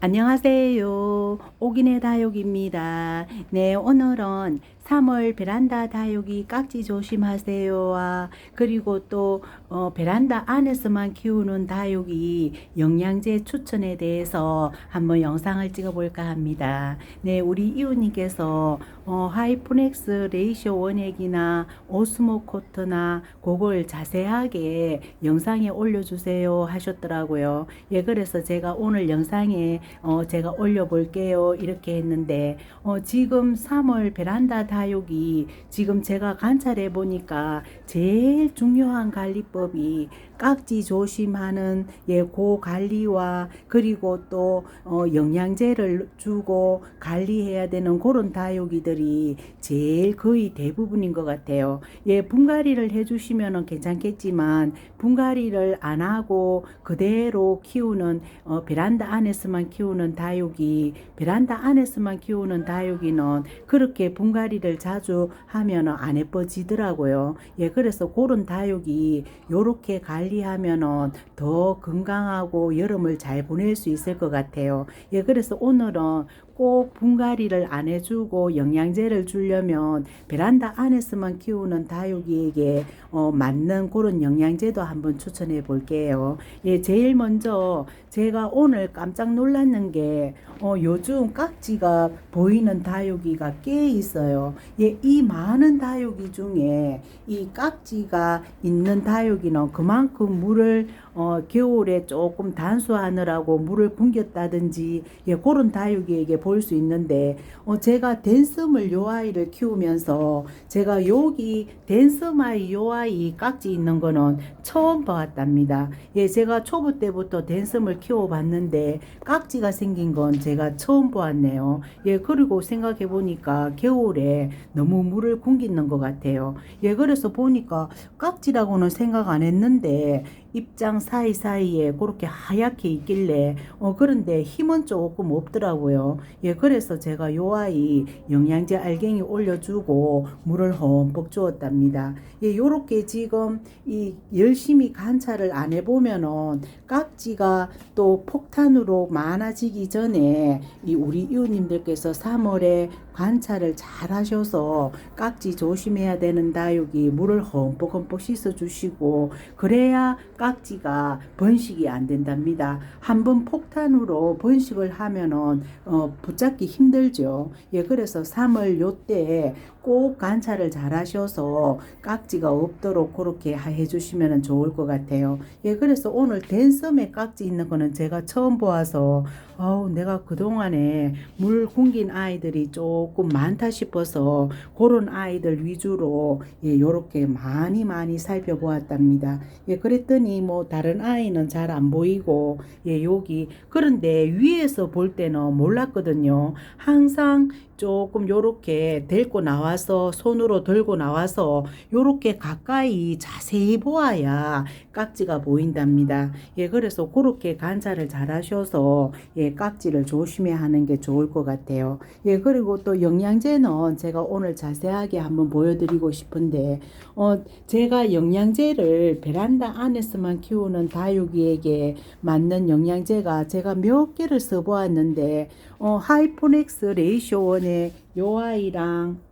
안녕하세요. 오기네 다육입니다. 네, 오늘은 3월 베란다 다육이 깍지 조심하세요와 그리고 또 어, 베란다 안에서만 키우는 다육이 영양제 추천에 대해서 한번 영상을 찍어볼까 합니다. 네, 우리 이웃님께서 어, 하이프넥스 레이쇼 원액이나 오스모 코트나 그걸 자세하게 영상에 올려주세요 하셨더라고요. 예, 그래서 제가 오늘 영상에 어, 제가 올려볼게요. 이렇게 했는데, 어, 지금 3월 베란다 다 육이 지금 제가 관찰해 보니까 제일 중요한 관리법이 깍지 조심하는 예, 고 관리와 그리고 또 어, 영양제를 주고 관리해야 되는 그런 다육이들이 제일 거의 대부분인 것 같아요. 예, 분갈이를 해주시면 괜찮겠지만 분갈이를 안 하고 그대로 키우는 어, 베란다 안에서만 키우는 다육이 베란다 안에서만 키우는 다육이는 그렇게 분갈이를 자주 하면 안 예뻐지더라고요. 예, 그래서 그런 다육이 요렇게 관리 하면은 더 건강하고 여름을 잘 보낼 수 있을 것 같아요. 예, 그래서 오늘은 꼭 분갈이를 안 해주고 영양제를 주려면 베란다 안에서만 키우는 다육이에게 어, 맞는 그런 영양제도 한번 추천해 볼게요. 예, 제일 먼저 제가 오늘 깜짝 놀랐는 게 어, 요즘 깍지가 보이는 다육이가 꽤 있어요. 예, 이 많은 다육이 중에 이 깍지가 있는 다육이는 그만큼 물을 어, 겨울에 조금 단수하느라고 물을 굶겼다든지 예, 그런 다육이에게 볼 수 있는데 어, 제가 댄스물 요 아이를 키우면서 제가 여기 댄스마이 요 아이 깍지 있는 거는 처음 봤답니다. 예, 제가 초보 때부터 댄스물 키워봤는데 깍지가 생긴 건 제가 처음 보았네요. 예, 그리고 생각해 보니까 겨울에 너무 물을 굶기는 것 같아요. 예, 그래서 보니까 깍지라고는 생각 안 했는데 입장 사이사이에 그렇게 하얗게 있길래 어 그런데 힘은 조금 없더라고요. 예, 그래서 제가 요 아이 영양제 알갱이 올려주고 물을 흠뻑 주었답니다. 예, 요렇게 지금 이 열심히 관찰을 안 해보면은 깍지가 또 폭탄으로 많아지기 전에 이 우리 이웃님들께서 3월에 관찰을 잘 하셔서 깍지 조심해야 되는 다육이 물을 흠뻑흠뻑 씻어 주시고 그래야 깍지가 번식이 안 된답니다. 한번 폭탄으로 번식을 하면은 어, 붙잡기 힘들죠. 예, 그래서 3월 요때 꼭 관찰을 잘 하셔서 깍지가 없도록 그렇게 해주시면 좋을 것 같아요. 예, 그래서 오늘 댄섬에 깍지 있는 거는 제가 처음 보아서 어우, 내가 그동안에 물 굶긴 아이들이 조금 많다 싶어서 그런 아이들 위주로 예, 요렇게 많이 많이 살펴보았답니다. 예, 그랬더니 뭐 다른 아이는 잘 안 보이고 예, 여기 그런데 위에서 볼 때는 몰랐거든요. 항상 조금 요렇게 데리고 나와서 손으로 들고 나와서 요렇게 가까이 자세히 보아야 깍지가 보인답니다. 예, 그래서 그렇게 관찰을 잘 하셔서 예, 깍지를 조심해 하는 게 좋을 것 같아요. 예, 그리고 또 영양제는 제가 오늘 자세하게 한번 보여드리고 싶은데, 어, 제가 영양제를 베란다 안에서만 키우는 다육이에게 맞는 영양제가 제가 몇 개를 써보았는데, 어, 하이포넥스 레이쇼 원의 요 아이랑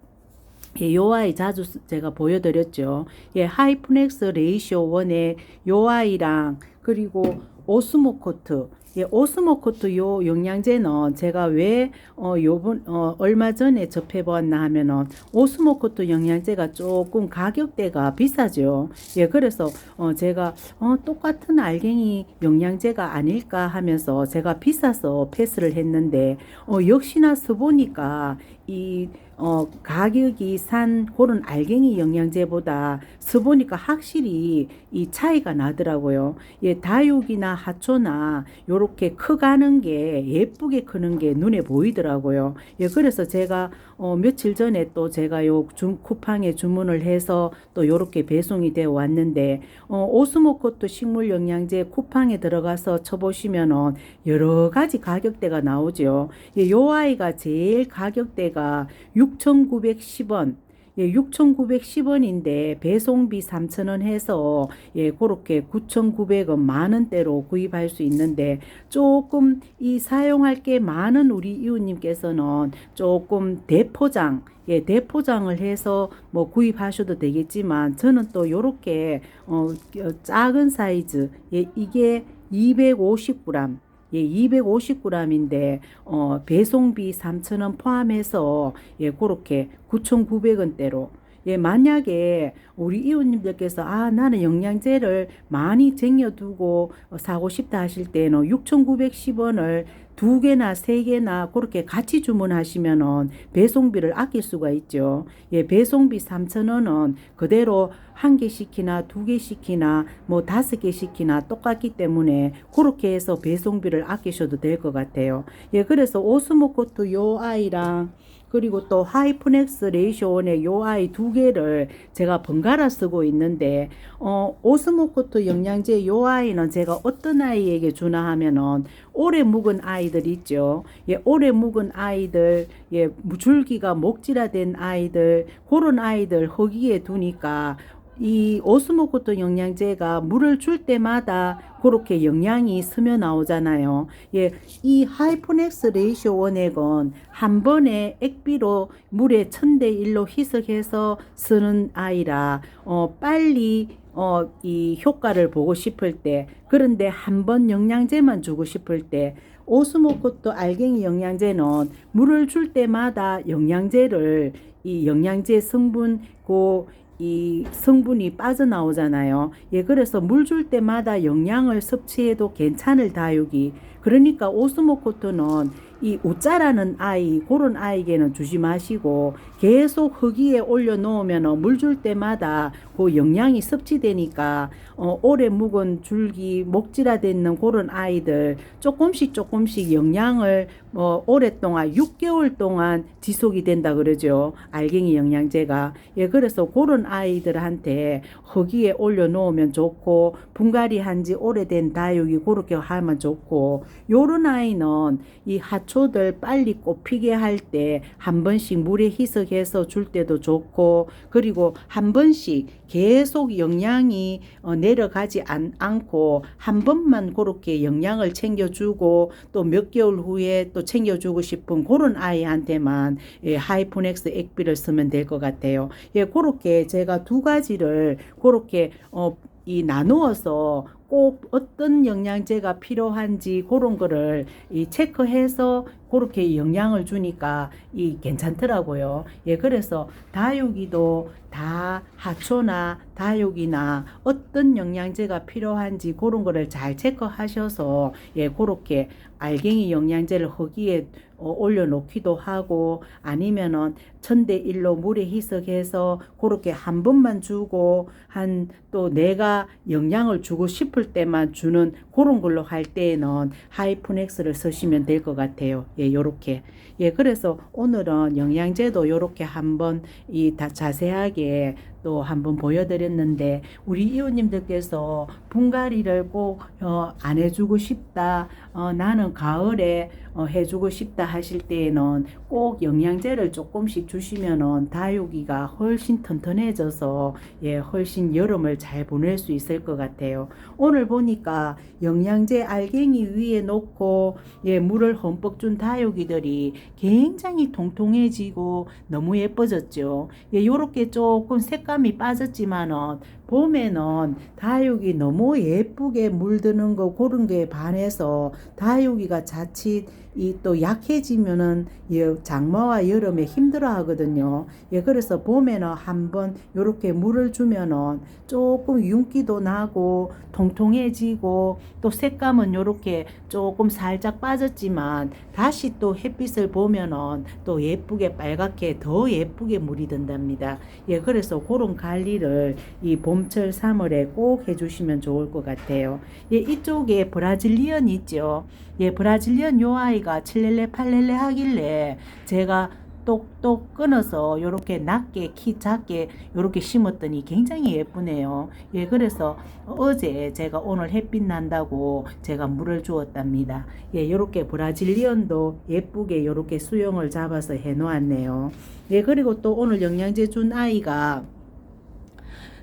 예, 요 아이 자주 제가 보여드렸죠. 예, 하이프넥스 레이쇼 원의 요 아이랑 그리고 오스모코트 예, 오스모코트 요 영양제는 제가 왜, 어, 요번, 어, 얼마 전에 접해보았나 하면은, 오스모코트 영양제가 조금 가격대가 비싸죠. 예, 그래서, 어, 제가, 어, 똑같은 알갱이 영양제가 아닐까 하면서 제가 비싸서 패스를 했는데, 어, 역시나 써보니까, 이, 어, 가격이 산 그런 알갱이 영양제보다 써보니까 확실히 이 차이가 나더라고요. 예, 다육이나 하초나 요렇게 커가는 게 예쁘게 크는 게 눈에 보이더라고요. 예, 그래서 제가 어, 며칠 전에 또 제가 요 주, 쿠팡에 주문을 해서 또 요렇게 배송이 되어 왔는데 어, 오스모코트 식물 영양제 쿠팡에 들어가서 쳐보시면은 여러 가지 가격대가 나오죠. 예, 요 아이가 제일 가격대가 6,910원 예, 6,910원인데 배송비 3,000원 해서 예, 그렇게 9,900원 만 원대로 구입할 수 있는데 조금 이 사용할 게 많은 우리 이웃님께서는 조금 대포장 예, 대포장을 해서 뭐 구입하셔도 되겠지만 저는 또 요렇게 어, 어, 작은 사이즈 예, 이게 250g 예, 250g인데 어, 배송비 3,000원 포함해서 예, 그렇게 9,900원대로 예, 만약에 우리 이웃님들께서 아, 나는 영양제를 많이 쟁여두고 어, 사고 싶다 하실 때는 6,910원을 두 개나 세 개나 그렇게 같이 주문하시면은 배송비를 아낄 수가 있죠. 예, 배송비 3,000원은 그대로 한 개 시키나 두 개 시키나 뭐 다섯 개 시키나 똑같기 때문에 그렇게 해서 배송비를 아끼셔도 될 것 같아요. 예, 그래서 오스모코트 요 아이랑 그리고 또 하이프넥스 레이쇼원의 요 아이 두 개를 제가 번갈아 쓰고 있는데 어 오스모코트 영양제 요 아이는 제가 어떤 아이에게 주나 하면은 오래 묵은 아이들 있죠. 예, 오래 묵은 아이들, 예, 줄기가 목질화된 아이들, 그런 아이들 허기에 두니까 이 오스모코토 영양제가 물을 줄 때마다 그렇게 영양이 스며 나오잖아요. 예, 이 하이포넥스 레이쇼 원액은 한 번에 액비로 물에 천대 일로 희석해서 쓰는 아이라 어 빨리 어, 이 효과를 보고 싶을 때, 그런데 한 번 영양제만 주고 싶을 때, 오스모코토 알갱이 영양제는 물을 줄 때마다 영양제를 이 영양제 성분 고 이 성분이 빠져나오잖아요. 예, 그래서 물 줄 때마다 영양을 섭취해도 괜찮을 다육이. 그러니까 오스모코토는 이 우짜라는 아이, 그런 아이에게는 주지 마시고 계속 흙위에 올려놓으면 물 줄 때마다 그 영양이 섭취되니까 어, 오래 묵은 줄기, 목질화되는 그런 아이들 조금씩 조금씩 영양을 뭐 오랫동안 6개월 동안 지속이 된다 그러죠. 알갱이 영양제가. 예, 그래서 그런 아이들한테 흙위에 올려놓으면 좋고 분갈이 한지 오래된 다육이 그렇게 하면 좋고 요런 아이는 이 하초들 빨리 꽃피게 할 때 한 번씩 물에 희석 해서 줄 때도 좋고 그리고 한 번씩 계속 영양이 어, 내려가지 않, 않고 한 번만 그렇게 영양을 챙겨주고 또 몇 개월 후에 또 챙겨주고 싶은 그런 아이한테만 예, 하이포넥스 액비를 쓰면 될 것 같아요. 예, 그렇게 제가 두 가지를 그렇게 어, 이 나누어서 꼭 어떤 영양제가 필요한지 그런 거를 이 체크해서 그렇게 영양을 주니까 이 괜찮더라고요. 예, 그래서 다육이도 다 하초나 다육이나 어떤 영양제가 필요한지 그런 거를 잘 체크하셔서 예, 그렇게 알갱이 영양제를 허기에 어, 올려놓기도 하고 아니면은 천대 일로 물에 희석해서 그렇게 한 번만 주고 한 또 내가 영양을 주고 싶을 때만 주는 그런 걸로 할 때에는 하이프넥스를 쓰시면 될 것 같아요. 예, 요렇게. 예, 그래서 오늘은 영양제도 요렇게 한번 이 다 자세하게 또 한번 보여드렸는데 우리 이웃님들께서 분갈이를 꼭 어, 안 해주고 싶다. 어, 나는 가을에 어, 해주고 싶다 하실 때에는 꼭 영양제를 조금씩 주시면은 다육이가 훨씬 튼튼해져서 예, 훨씬 여름을 잘 보낼 수 있을 것 같아요. 오늘 보니까 영양제 알갱이 위에 놓고 예, 물을 흠뻑 준 다육이들이 굉장히 통통해지고 너무 예뻐졌죠. 예, 요렇게 조금 색 감이 빠졌지만은 봄에는 다육이 너무 예쁘게 물드는 거 그런 게 반해서 다육이가 자칫 이 또 약해지면은 예, 장마와 여름에 힘들어 하거든요. 예, 그래서 봄에는 한번 요렇게 물을 주면은 조금 윤기도 나고 통통해지고 또 색감은 요렇게 조금 살짝 빠졌지만 다시 또 햇빛을 보면은 또 예쁘게 빨갛게 더 예쁘게 물이 든답니다. 예, 그래서 그런 관리를 이봄 철 3월에 꼭 해주시면 좋을 것 같아요. 예, 이쪽에 브라질리언 있죠. 예, 브라질리언 요 아이가 7렐레 8렐레 하길래 제가 똑똑 끊어서 요렇게 낮게 키 작게 요렇게 심었더니 굉장히 예쁘네요. 예, 그래서 어제 제가 오늘 햇빛 난다고 제가 물을 주었답니다. 예, 요렇게 브라질리언도 예쁘게 요렇게 수영을 잡아서 해 놓았네요. 예, 그리고 또 오늘 영양제 준 아이가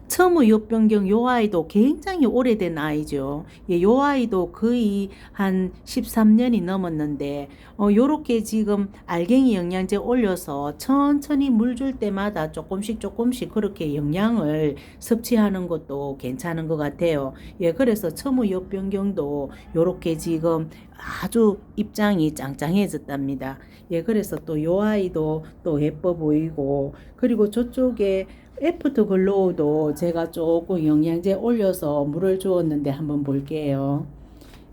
처무 요병경 요 아이도 굉장히 오래된 아이죠. 예, 요 아이도 거의 한 13년이 넘었는데 어 요렇게 지금 알갱이 영양제 올려서 천천히 물 줄 때마다 조금씩 조금씩 그렇게 영양을 섭취하는 것도 괜찮은 것 같아요. 예, 그래서 처무 요병경도 요렇게 지금 아주 입장이 짱짱해졌답니다. 예, 그래서 또 요 아이도 또 예뻐 보이고 그리고 저쪽에 애프터 글로우도 제가 조금 영양제 올려서 물을 주었는데 한번 볼게요.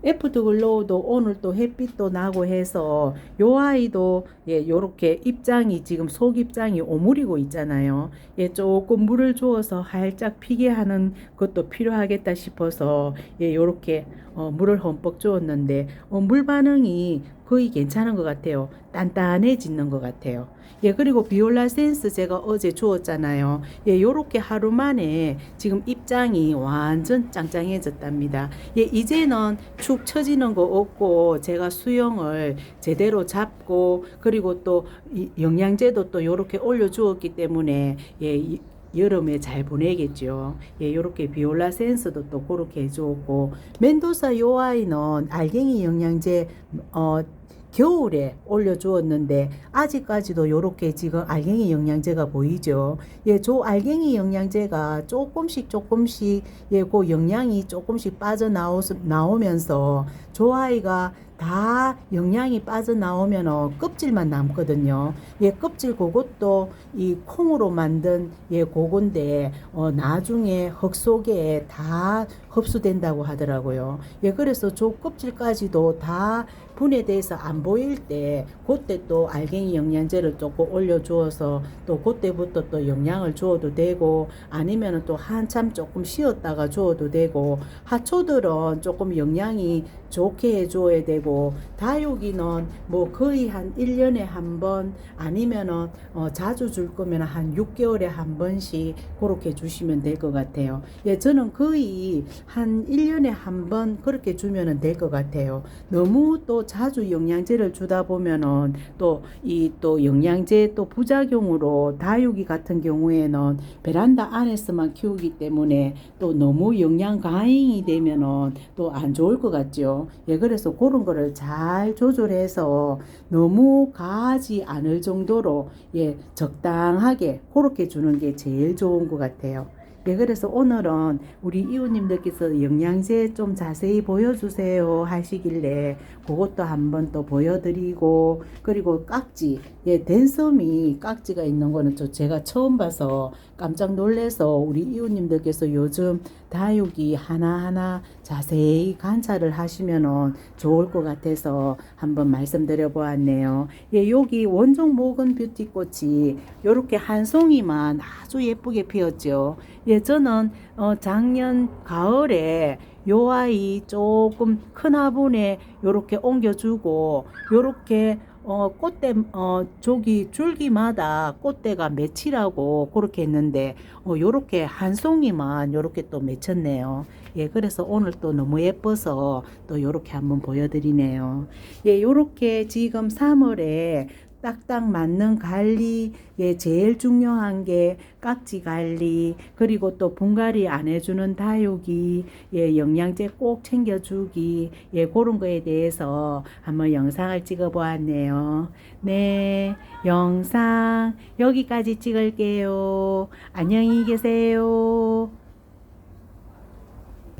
애프터 글로우도 오늘 또 햇빛도 나고 해서 요 아이도 예 요렇게 입장이 지금 속 입장이 오므리고 있잖아요. 예 조금 물을 주어서 활짝 피게 하는 것도 필요하겠다 싶어서 예 요렇게 어, 물을 흠뻑 주었는데 어, 물 반응이 거의 괜찮은 것 같아요. 단단해지는 것 같아요. 예, 그리고 비올라 센스 제가 어제 주었잖아요. 예, 요렇게 하루 만에 지금 입장이 완전 짱짱해졌답니다. 예, 이제는 축 처지는 거 없고 제가 수영을 제대로 잡고 그리고 또이 영양제도 또 요렇게 올려 주었기 때문에 예, 이- 여름에 잘 보내겠죠. 예, 요렇게 비올라 센스도 또 그렇게 해주었고 멘도사 요 아이는 알갱이 영양제 어 겨울에 올려주었는데 아직까지도 요렇게 지금 알갱이 영양제가 보이죠. 예, 저 알갱이 영양제가 조금씩 조금씩 예, 그 영양이 조금씩 빠져나오 나오면서 저 아이가 다 영양이 빠져나오면 껍질만 남거든요. 예, 껍질 그것도 이 콩으로 만든 예, 그건데 어, 나중에 흙 속에 다 흡수된다고 하더라고요. 예, 그래서 저 껍질까지도 다 분해돼서 안 보일 때 그때 또 알갱이 영양제를 조금 올려주어서 또 그때부터 또 영양을 주어도 되고 아니면은 또 한참 조금 쉬었다가 주어도 되고 하초들은 조금 영양이 좋게 해줘야 되고 다육이는 뭐 거의 한 1년에 한 번 아니면은 어 자주 줄 거면 한 6개월에 한 번씩 그렇게 주시면 될 것 같아요. 예, 저는 거의 한 1년에 한 번 그렇게 주면은 될 것 같아요. 너무 또 자주 영양제를 주다 보면은 또 이 또 영양제 또 부작용으로 다육이 같은 경우에는 베란다 안에서만 키우기 때문에 또 너무 영양 과잉이 되면은 또 안 좋을 것 같죠. 예, 그래서 그런 거를 잘 조절해서 너무 가지 않을 정도로 예, 적당하게 그렇게 주는 게 제일 좋은 것 같아요. 예, 그래서 오늘은 우리 이웃님들께서 영양제 좀 자세히 보여주세요 하시길래 그것도 한번 또 보여드리고 그리고 깍지. 예 댄섬이 깍지가 있는 거는 저 제가 처음 봐서 깜짝 놀래서 우리 이웃님들께서 요즘 다육이 하나하나 자세히 관찰을 하시면은 좋을 것 같아서 한번 말씀드려 보았네요. 예, 여기 원종 모건 뷰티 꽃이 요렇게 한 송이만 아주 예쁘게 피었죠. 예, 저는 어, 작년 가을에 요 아이 조금 큰 화분에 요렇게 옮겨주고 요렇게 어 꽃대 어 저기 줄기마다 꽃대가 맺히라고 그렇게 했는데 어 요렇게 한 송이만 요렇게 또 맺혔네요. 예, 그래서 오늘 또 너무 예뻐서 또 요렇게 한번 보여드리네요. 예, 요렇게 지금 3월에 딱딱 맞는 관리, 예, 제일 중요한 게 깍지 관리, 그리고 또 분갈이 안 해주는 다육이, 예, 영양제 꼭 챙겨주기, 예, 그런 거에 대해서 한번 영상을 찍어 보았네요. 네, 영상 여기까지 찍을게요. 안녕히 계세요.